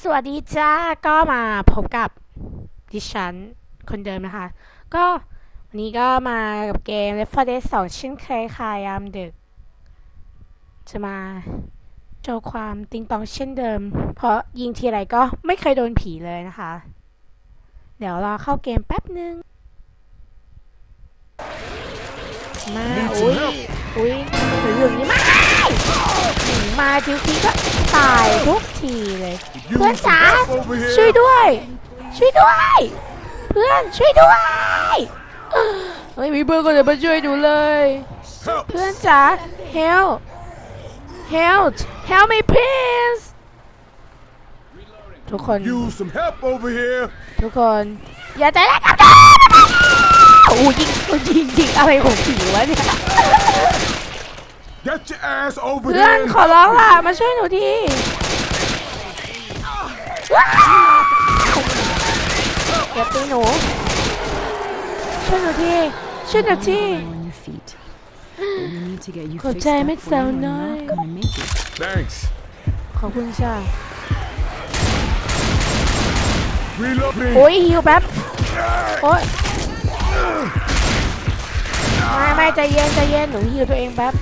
สวัสดีจ้าก็มาพบกับดิฉันคนเดิมนะคะ ก็วันนี้ก็มากับเกม Left 4 Dead 2เช่นเคยค่ะยามดึก จะมาโชว์ความติงตองเช่นเดิม เพราะยิงทีไรก็ไม่เคยโดนผีเลยนะคะ เดี๋ยวรอเข้าเกมแป๊บนึง มา Need อุ้ some ย help. อุ้ยเหลืองนี่มามาทีทีก็ตายทุกทีเลย You เพื่อน need จ๋า some help over here. ช่วยด้วย ช่วยด้วย เพื่อนช่วยด้วยไม่มีเพื่อนคนไหนมาช่วยหนูเลย Help. เพื่อนจ๋า help help help me please ทุกคน Use some help over here. ทุกคน อย่าใจร้ายกับหนูโอ้ยิงโอ้ยิงยิงอะไรของผีวะเนี่ย Get your ass over เพื่อน here. ขอร้องล่ะ มาช่วยหนูทีว้าวอย่าตีหนู ช่วยหนูที ช่วยหนูที on your feet. But we need to get you ขอบ fixed ใจ up ไม่ or สาว you are น้อย not gonna make it. Thanks. ขอบคุณจ้า Reloading. โอ้ยหิวแป๊บ โอ้ยไม่ไม่ใจเย็นใจเย็นหนูหิวตัวเองแป๊บ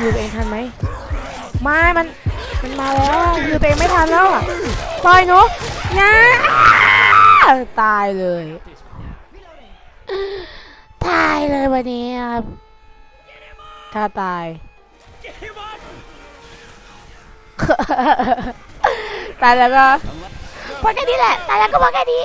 หิวตัวเองทันไหมไม่มัน มันมาแล้วอะหิวตัวเองไม่ทันแล้วอะปล่อยหนูนะตายเลย ตายเลยวันนี้ครับถ้าตาย ตายแล้วก็พอแค่นี้แหละ ตายแล้วก็พอแค่นี้